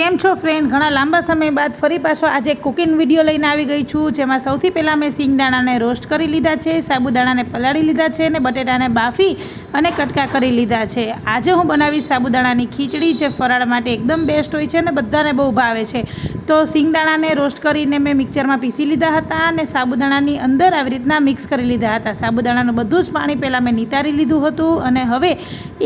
કેમ છો ફ્રેન્ડ ઘણા લાંબા સમય બાદ ફરી પાછો આજે કુકિંગ વીડિયો લઈને આવી ગઈ છું, જેમાં સૌથી પહેલાં મેં સિંગદાણાને રોસ્ટ કરી લીધા છે, સાબુદાણાને પલાળી લીધા છે અને બટેટાને બાફી અને કટકા કરી લીધા છે. આજે હું બનાવીશ સાબુદાણાની ખીચડી, જે ફરાળ માટે એકદમ બેસ્ટ હોય છે અને બધાને બહુ ભાવે છે. તો સિંગદાણાને રોસ્ટ કરીને મેં મિક્સરમાં પીસી લીધા હતા અને સાબુદાણાની અંદર આવી રીતના મિક્સ કરી લીધા હતા. સાબુદાણાનું બધું જ પાણી પહેલાં મેં નિતારી લીધું હતું અને હવે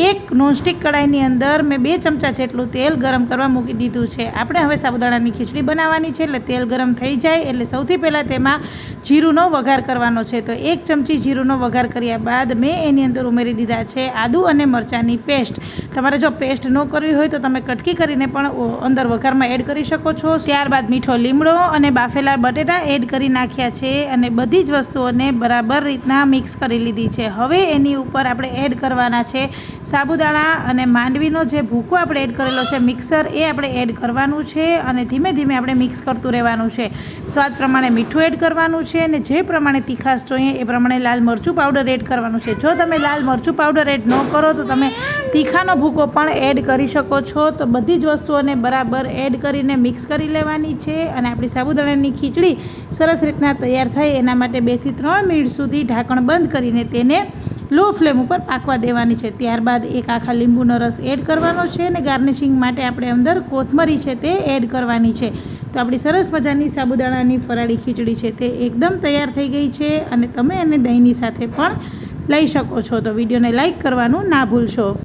એક નોનસ્ટિક કડાઈની અંદર મેં બે ચમચા જેટલું તેલ ગરમ કરવા મૂકી દીધું છે. આપણે હવે સાબુદાણાની ખીચડી બનાવવાની છે એટલે તેલ ગરમ થઈ જાય એટલે સૌથી પહેલાં તેમાં જીરુંનો વઘાર કરવાનો છે. તો એક ચમચી જીરુંનો વઘાર કર્યા બાદ મેં એની અંદર ઉમેરી દીધા છે આદુ અને મરચાંની પેસ્ટ. તમારે જો પેસ્ટ ન કરવી હોય તો તમે કટકી કરીને પણ અંદર વઘારમાં એડ કરી શકો છો. ત્યારબાદ મીઠો લીમડો અને બાફેલા બટેટા એડ કરી નાખ્યા છે અને બધી જ વસ્તુઓને બરાબર રીતના મિક્સ કરી લીધી છે. હવે એની ઉપર આપણે એડ કરવાના છે સાબુદાણા અને માંડવીનો જે ભૂકો આપણે એડ કરેલો છે મિક્સર એ આપણે એડ કરવાનું છે અને ધીમે ધીમે આપણે મિક્સ કરતું રહેવાનું છે. સ્વાદ પ્રમાણે મીઠું એડ કરવાનું છે. અને જે પ્રમાણે તીખાશ જોઈએ એ પ્રમાણે લાલ મરચું પાવડર એડ કરવાનું છે. જો તમે લાલ મરચું પાવડર એડ ન કરો, તો તમે તીખાનો ભૂકો પણ એડ કરી શકો છો. તો બધી જ વસ્તુઓને બરાબર એડ કરીને મિક્સ કરી લેવાની છે અને આપણી સાબુદાણાની ખીચડી સરસ રીતના તૈયાર થાય. એના માટે બેથી ત્રણ મિનિટ સુધી ઢાંકણ બંધ કરીને તેને લો ફ્લેમ ઉપર પાકવા દેવાની છે. ત્યારબાદ એક આખા લીંબુનો રસ એડ કરવાનો છે અને ગાર્નિશિંગ માટે આપણે અંદર કોથમરી છે તે એડ કરવાની છે. તો આપણી સરસ મજાની સાબુદાણાની ફરાળી ખીચડી છે તે એકદમ તૈયાર થઈ ગઈ છે અને તમે એને દહીંની સાથે પણ લઈ શકો છો. તો વિડીયોને લાઇક કરવાનું ના ભૂલશો.